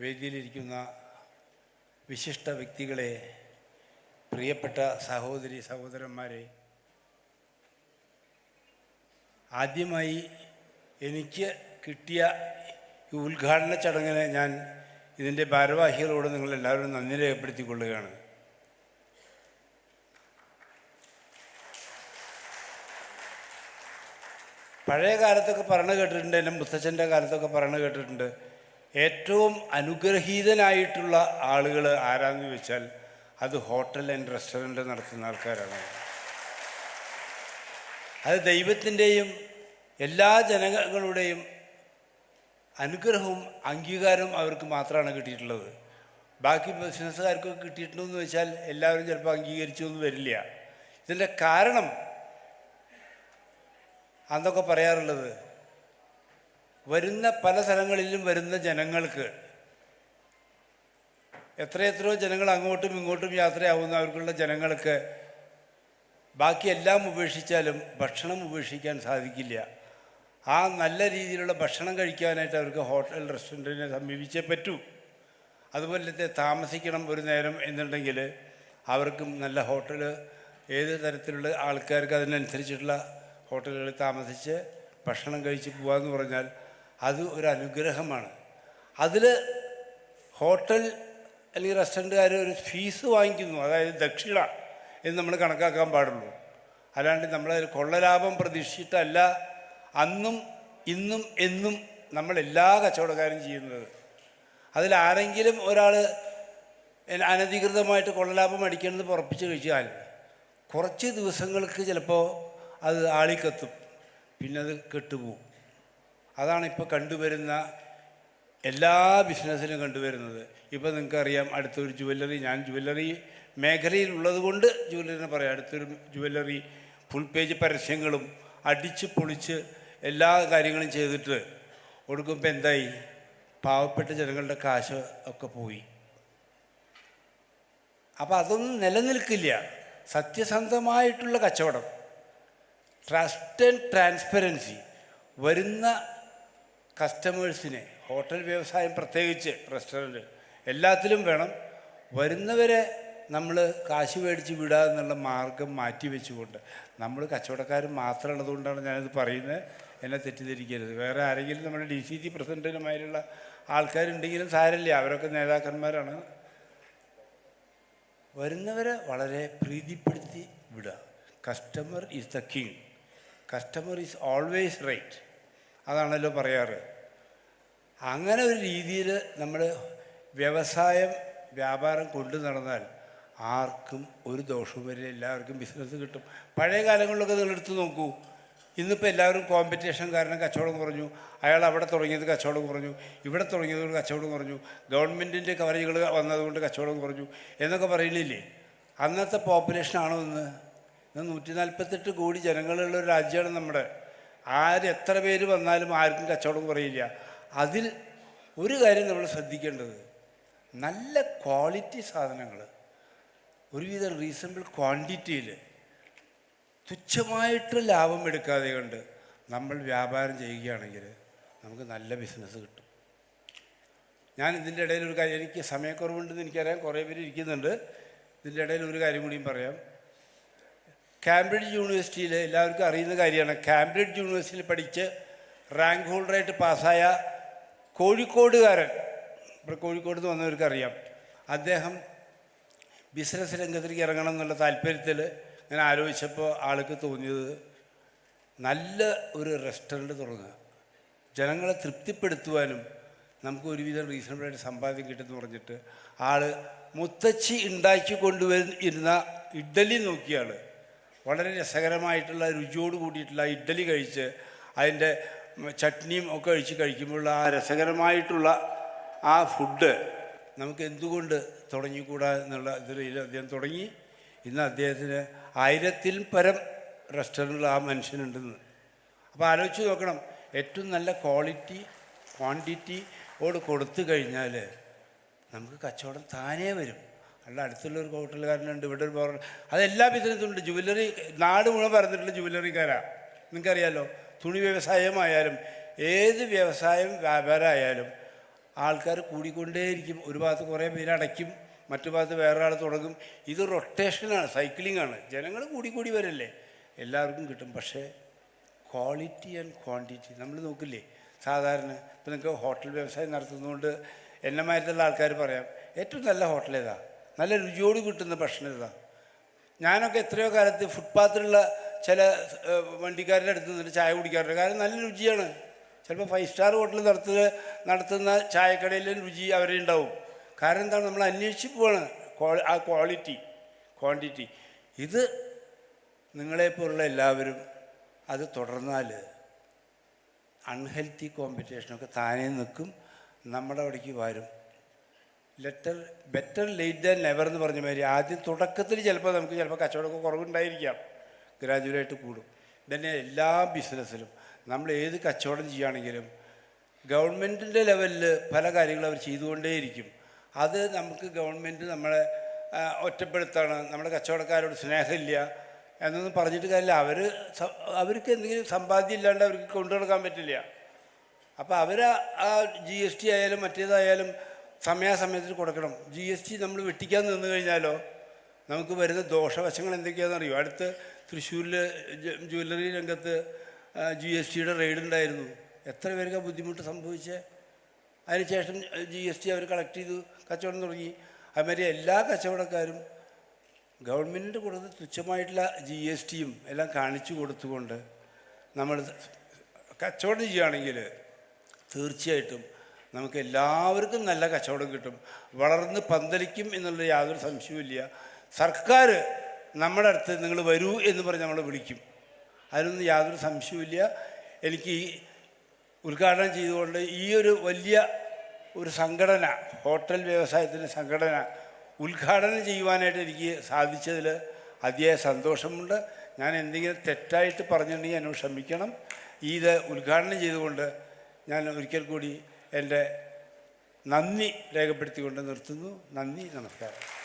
വേദിയിലിരിക്കുന്ന വിശിഷ്ട വ്യക്തികളെ പ്രിയപ്പെട്ട സഹോദരി സഹോദരന്മാരെ ആദ്യമായി എനിക്ക് കിട്ടിയ ഈ ഉദ്ഘാടന ചടങ്ങിന് ഞാൻ ഇതിന്റെ ഭാരവാഹികളോട് നിങ്ങളെല്ലാവരും നന്ദി രേഖപ്പെടുത്തിക്കൊള്ളുകയാണ്. പഴയ കാലത്തൊക്കെ പറഞ്ഞു കേട്ടിട്ടുണ്ട് എന്റെ മുത്തച്ഛന്റെ കാലത്തൊക്കെ പറഞ്ഞു കേട്ടിട്ടുണ്ട്. ഏറ്റവും അനുഗ്രഹീതനായിട്ടുള്ള ആളുകൾ ആരാന്ന് ചോദിച്ചാൽ അത് ഹോട്ടൽ ആൻഡ് റെസ്റ്റോറന്റ് നടത്തുന്ന ആൾക്കാരാണ്. അത് ദൈവത്തിന്റെയും എല്ലാ ജനങ്ങളുടെയും അനുഗ്രഹവും അംഗീകാരവും അവർക്ക് മാത്രമാണ് കിട്ടിയിട്ടുള്ളത്. ബാക്കി ബിസിനസ്സുകാർക്കൊക്കെ കിട്ടിയിട്ടുണ്ടെന്ന് വെച്ചാൽ എല്ലാവരും ചിലപ്പോൾ അംഗീകരിച്ചു എന്ന് വരില്ല. ഇതിന്റെ കാരണം അന്നൊക്കെ പറയാറുള്ളത് വരുന്ന പല സ്ഥലങ്ങളിലും വരുന്ന ജനങ്ങൾക്ക് എത്രയെത്രയോ ജനങ്ങൾ അങ്ങോട്ടും ഇങ്ങോട്ടും യാത്രയാവുന്ന അവർക്കുള്ള ജനങ്ങൾക്ക് ബാക്കി എല്ലാം ഉപേക്ഷിച്ചാലും ഭക്ഷണം ഉപേക്ഷിക്കാൻ സാധിക്കില്ല. ആ നല്ല രീതിയിലുള്ള ഭക്ഷണം കഴിക്കാനായിട്ട് അവർക്ക് ഹോട്ടൽ റെസ്റ്റോറന്റിനെ സമീപിച്ചേ പറ്റൂ. അതുപോലെ താമസിക്കണം ഒരു നേരം എന്നുണ്ടെങ്കിൽ അവർക്കും നല്ല ഹോട്ടൽ ഏത് തരത്തിലുള്ള ആൾക്കാർക്ക് അതിനനുസരിച്ചിട്ടുള്ള ഹോട്ടലുകളിൽ താമസിച്ച് ഭക്ഷണം കഴിച്ച് പോകാമെന്ന് പറഞ്ഞാൽ അത് ഒരു അനുഗ്രഹമാണ്. അതിൽ ഹോട്ടൽ അല്ലെങ്കിൽ റെസ്റ്റോറന്റുകാർ ഒരു ഫീസ് വാങ്ങിക്കുന്നു. അതായത് ദക്ഷിണ എന്ന് നമ്മൾ കണക്കാക്കാൻ പാടുള്ളൂ. അല്ലാണ്ട് നമ്മൾ കൊള്ളലാഭം പ്രതീക്ഷിച്ചിട്ടല്ല അന്നും ഇന്നും എന്നും നമ്മൾ എല്ലാ കച്ചവടക്കാരും ചെയ്യുന്നത്. അതിൽ ആരെങ്കിലും ഒരാൾ അനധികൃതമായിട്ട് കൊള്ളലാഭം അടിക്കണമെന്ന് ഉറപ്പിച്ച് കഴിച്ചാൽ കുറച്ച് ദിവസങ്ങൾക്ക് ചിലപ്പോൾ അത് ആളിക്കത്തും. പിന്നെ അത് കെട്ടുപോകും അതാണ് ഇപ്പോൾ കണ്ടുവരുന്ന എല്ലാ ബിസിനസ്സിലും കണ്ടുവരുന്നത്. ഇപ്പോൾ നിങ്ങൾക്കറിയാം അടുത്തൊരു ജുവല്ലറി ഞാൻ ജുവല്ലറി മേഖലയിൽ ഉള്ളത് കൊണ്ട് ജുവല്ലറിനെ പറയാം. അടുത്തൊരു ജുവല്ലറി ഫുൾ പേജ് പരസ്യങ്ങളും അടിച്ച് പൊളിച്ച് എല്ലാ കാര്യങ്ങളും ചെയ്തിട്ട് കൊടുക്കുമ്പോൾ എന്തായി? പാവപ്പെട്ട ജനങ്ങളുടെ കാശ് ഒക്കെ പോയി. അപ്പോൾ അതൊന്നും നിലനിൽക്കില്ല. സത്യസന്ധമായിട്ടുള്ള കച്ചവടം. ട്രസ്റ്റ് ആൻഡ് ട്രാൻസ്പെറൻസി വരുന്ന കസ്റ്റമേഴ്സിനെ ഹോട്ടൽ വ്യവസായം പ്രത്യേകിച്ച് റെസ്റ്റോറന്റ് എല്ലാത്തിലും വേണം. വരുന്നവരെ നമ്മൾ കാശ് മേടിച്ച് വിടുക എന്നുള്ള മാർഗം മാറ്റി വെച്ചുകൊണ്ട്. നമ്മൾ കച്ചവടക്കാർ മാത്രമുള്ളതുകൊണ്ടാണ് ഞാനിത് പറയുന്നത്. എന്നെ തെറ്റിദ്ധരിക്കരുത്. വേറെ ആരെങ്കിലും നമ്മുടെ ഡി സി സി പ്രസിഡന്റിനുമായിട്ടുള്ള ആൾക്കാരുണ്ടെങ്കിലും സാരമില്ല. അവരൊക്കെ നേതാക്കന്മാരാണ്. വരുന്നവരെ വളരെ പ്രീതിപ്പെടുത്തി വിടുക. Customer is the king customer is always right അതാണല്ലോ പറയാറ്. അങ്ങനെ ഒരു രീതിയിൽ നമ്മൾ വ്യവസായം വ്യാപാരം കൊണ്ടു നടന്നാൽ ആർക്കും ഒരു ദോഷവും വരില്ല. എല്ലാവർക്കും ബിസിനസ് കിട്ടും. പഴയ കാലങ്ങളിലൊക്കെ നിങ്ങൾ എടുത്തു നോക്കൂ. ഇന്നിപ്പോൾ എല്ലാവരും കോമ്പറ്റീഷൻ കാരണം കച്ചവടം കുറഞ്ഞു. അയാൾ അവിടെ തുടങ്ങിയത് കച്ചവടം കുറഞ്ഞു. ഇവിടെ തുടങ്ങിയത് കൊണ്ട് കച്ചവടം കുറഞ്ഞു. ഗവൺമെന്റിന്റെ കവറേജുകൾ വന്നതുകൊണ്ട് കച്ചവടം കുറഞ്ഞു എന്നൊക്കെ പറയുന്നില്ലേ? അന്നത്തെ പോപ്പുലേഷനാണോ ഇന്ന്? ഇന്ന് നൂറ്റി നാൽപ്പത്തെട്ട് കോടി ജനങ്ങളുള്ള ഒരു രാജ്യമാണ് നമ്മുടെ. ആര് എത്ര പേര് വന്നാലും ആർക്കും കച്ചവടം കുറയില്ല. അതിൽ ഒരു കാര്യം നമ്മൾ ശ്രദ്ധിക്കേണ്ടത്. നല്ല ക്വാളിറ്റി സാധനങ്ങൾ ഒരുവിധം റീസണബിൾ ക്വാണ്ടിറ്റിയിൽ തുച്ഛമായിട്ട് ലാഭം എടുക്കാതെ കൊണ്ട് നമ്മൾ വ്യാപാരം ചെയ്യുകയാണെങ്കിൽ നമുക്ക് നല്ല ബിസിനസ് കിട്ടും. ഞാൻ ഇതിന്റെ ഇടയിൽ ഒരു കാര്യം എനിക്ക് സമയക്കുറവുണ്ടെന്ന് എനിക്കറിയാം കുറേ പേര് ഇരിക്കുന്നുണ്ട്. ഇതിന്റെ ഇടയിൽ ഒരു കാര്യം കൂടിയും പറയാം. കാംബ്രിഡ്ജ് യൂണിവേഴ്സിറ്റിയിൽ എല്ലാവർക്കും അറിയുന്ന കാര്യമാണ്. കാംബ്രിഡ്ജ് യൂണിവേഴ്സിറ്റിയിൽ പഠിച്ച് റാങ്ക് ഹോൾഡറായിട്ട് പാസ്സായ കോഴിക്കോടുകാരൻ. ഇവിടെ കോഴിക്കോട് നിന്ന് വന്നവർക്ക് അറിയാം അദ്ദേഹം ബിസിനസ് രംഗത്തേക്ക് ഇറങ്ങണം എന്നുള്ള താല്പര്യത്തിൽ ഞാൻ ആലോചിച്ചപ്പോൾ ആൾക്ക് തോന്നിയത് നല്ല ഒരു റെസ്റ്റോറന്റ് തുടങ്ങുക. ജനങ്ങളെ തൃപ്തിപ്പെടുത്തുവാനും നമുക്ക് ഒരുവിധം റീസണബിളായിട്ട് സമ്പാദ്യം കിട്ടുമെന്ന് പറഞ്ഞിട്ട് ആൾ മുത്തച്ഛി ഉണ്ടാക്കി കൊണ്ടുവരുന്ന ഇഡ്ഡലി നോക്കിയാൾ വളരെ രസകരമായിട്ടുള്ള രുചിയോട് കൂടിയിട്ടുള്ള ഇഡ്ഡലി കഴിച്ച് അതിന്റെ ചട്നിയും ഒക്കെ കഴിച്ച് കഴിക്കുമ്പോഴുള്ള ആ രസകരമായിട്ടുള്ള ആ ഫുഡ് നമുക്ക് എന്തുകൊണ്ട് തുടങ്ങിക്കൂടാ എന്നുള്ള ഇതിൽ അദ്ദേഹം തുടങ്ങി. ഇന്ന് അദ്ദേഹത്തിന് ആയിരത്തിൽ പരം റെസ്റ്റോറന്റിൽ ആ മനുഷ്യനുണ്ടെന്ന്. അപ്പോൾ ആലോചിച്ച് നോക്കണം. ഏറ്റവും നല്ല ക്വാളിറ്റി ക്വാണ്ടിറ്റിയോട് കൊടുത്തു കഴിഞ്ഞാൽ നമുക്ക് കച്ചവടം താനേ വരും. അല്ല അടുത്തുള്ള ഒരു ഹോട്ടലുകാരനുണ്ട് ഇവിടെ ഒരു അതെല്ലാ ബിസിനസ്സും ഉണ്ട്. ജുവല്ലറി നാട് മുഴുവൻ പറഞ്ഞിട്ടുള്ള ജുവല്ലറിക്കാരാണ് നിങ്ങൾക്കറിയാലോ? തുണി വ്യവസായമായാലും ഏത് വ്യവസായം വ്യാപാരമായാലും ആൾക്കാർ കൂടിക്കൊണ്ടേയിരിക്കും. ഒരു ഭാഗത്ത് കുറേ പേര് അടയ്ക്കും മറ്റു ഭാഗത്ത് വേറെ ആൾ തുടങ്ങും. ഇത് റൊട്ടേഷനാണ് സൈക്ലിംഗ് ആണ് ജനങ്ങൾ കൂടിക്കൂടി വരല്ലേ? എല്ലാവർക്കും കിട്ടും. പക്ഷേ ക്വാളിറ്റി ആൻഡ് ക്വാണ്ടിറ്റി. നമ്മൾ നോക്കില്ലേ? സാധാരണ ഇപ്പം നിങ്ങൾക്ക് ഹോട്ടൽ വ്യവസായം നടത്തുന്നതുകൊണ്ട് എന്നെ മാറ്റത്തുള്ള ആൾക്കാർ പറയാം ഏറ്റവും നല്ല ഹോട്ടൽ ഏതാ? നല്ല രുചിയോട് കിട്ടുന്ന ഭക്ഷണം ഏതാ? ഞാനൊക്കെ എത്രയോ കാലത്ത് ഫുട്പാത്തിലുള്ള ചില വണ്ടിക്കാരുടെ അടുത്ത് നിന്നിട്ട് ചായ കുടിക്കാറുണ്ട്. കാരണം നല്ല രുചിയാണ്. ചിലപ്പോൾ ഫൈവ് സ്റ്റാർ ഹോട്ടലിൽ നടത്തുന്ന നടത്തുന്ന ചായക്കടയിലെ രുചി അവരെ ഉണ്ടാവും. കാരണം എന്താണ്? നമ്മൾ അന്വേഷിച്ച് പോവാണ്. ആ ക്വാളിറ്റി ക്വാണ്ടിറ്റി. ഇത് നിങ്ങളെപ്പോലുള്ള എല്ലാവരും അത് തുടർന്നാൽ അൺഹെൽത്തി കോമ്പറ്റീഷനൊക്കെ താനേ നിൽക്കും. നമ്മുടെ അവിടേക്ക് വരും. Letter better late than never എന്ന് പറഞ്ഞ മാതിരി ആദ്യം തുടക്കത്തിൽ ചിലപ്പോൾ നമുക്ക് ചിലപ്പോൾ കച്ചവടമൊക്കെ കുറവുണ്ടായിരിക്കാം. ഗ്രാജുവലായിട്ട് കൂടും. തന്നെ എല്ലാ ബിസിനസ്സിലും നമ്മൾ ഏത് കച്ചവടം ചെയ്യുകയാണെങ്കിലും ഗവൺമെന്റിന്റെ ലെവലിൽ പല കാര്യങ്ങളും അവർ ചെയ്തുകൊണ്ടേയിരിക്കും. അത് നമുക്ക് ഗവൺമെന്റ് നമ്മളെ ഒറ്റപ്പെടുത്താണ്. നമ്മുടെ കച്ചവടക്കാരോട് സ്നേഹമില്ല എന്നൊന്നും പറഞ്ഞിട്ട് കാര്യമില്ല. അവർ അവർക്ക് എന്തെങ്കിലും സമ്പാദ്യം ഇല്ലാണ്ട് അവർക്ക് കൊണ്ടു നടക്കാൻ പറ്റില്ല. അപ്പോൾ അവർ ആ ജി എസ് ടി ആയാലും മറ്റേതായാലും സമയാസമയത്തിൽ കൊടുക്കണം. ജി എസ് ടി നമ്മൾ വെട്ടിക്കാൻ നിന്ന് കഴിഞ്ഞാലോ? നമുക്ക് വരുന്ന ദോഷവശങ്ങൾ എന്തൊക്കെയാണെന്ന് അറിയോ അടുത്ത് തൃശ്ശൂരിൽ ജ്വല്ലറി രംഗത്ത് ജി എസ് ടിയുടെ റെയ്ഡ് ഉണ്ടായിരുന്നു. എത്ര പേർക്ക് ബുദ്ധിമുട്ട് സംഭവിച്ചേ? അതിനുശേഷം ജി എസ് ടി അവർ കളക്ട് ചെയ്തു കച്ചവടം തുടങ്ങി. അതുമാതിരി എല്ലാ കച്ചവടക്കാരും ഗവൺമെന്റിന്റെ കൂടുതൽ തുച്ഛമായിട്ടുള്ള ജി എസ് ടിയും എല്ലാം കാണിച്ചു കൊടുത്തുകൊണ്ട് നമ്മൾ കച്ചവടം ചെയ്യുകയാണെങ്കിൽ തീർച്ചയായിട്ടും നമുക്ക് എല്ലാവർക്കും നല്ല കച്ചവടം കിട്ടും. വളർന്ന് പന്തലിക്കും എന്നുള്ള യാതൊരു സംശയവുമില്ല. സർക്കാർ നമ്മുടെ അടുത്ത് നിങ്ങൾ വരൂ എന്ന് പറഞ്ഞ് നമ്മളെ വിളിക്കും. അതിനൊന്നും യാതൊരു സംശയവുമില്ല. എനിക്ക് ഈ ഉദ്ഘാടനം ചെയ്തുകൊണ്ട് ഈ ഒരു വലിയ ഒരു സംഘടന ഹോട്ടൽ വ്യവസായത്തിന്റെ സംഘടന ഉദ്ഘാടനം ചെയ്യുവാനായിട്ട് എനിക്ക് സാധിച്ചതിൽ അതിയായ സന്തോഷമുണ്ട്. ഞാൻ എന്തെങ്കിലും തെറ്റായിട്ട് പറഞ്ഞിട്ടുണ്ടെങ്കിൽ എന്നോട് ക്ഷമിക്കണം. ഇത് ഉദ്ഘാടനം ചെയ്തുകൊണ്ട് ഞാൻ ഒരിക്കൽ കൂടി എന്റെ നന്ദി രേഖപ്പെടുത്തിക്കൊണ്ട് നിർത്തുന്നു. നന്ദി നമസ്കാരം.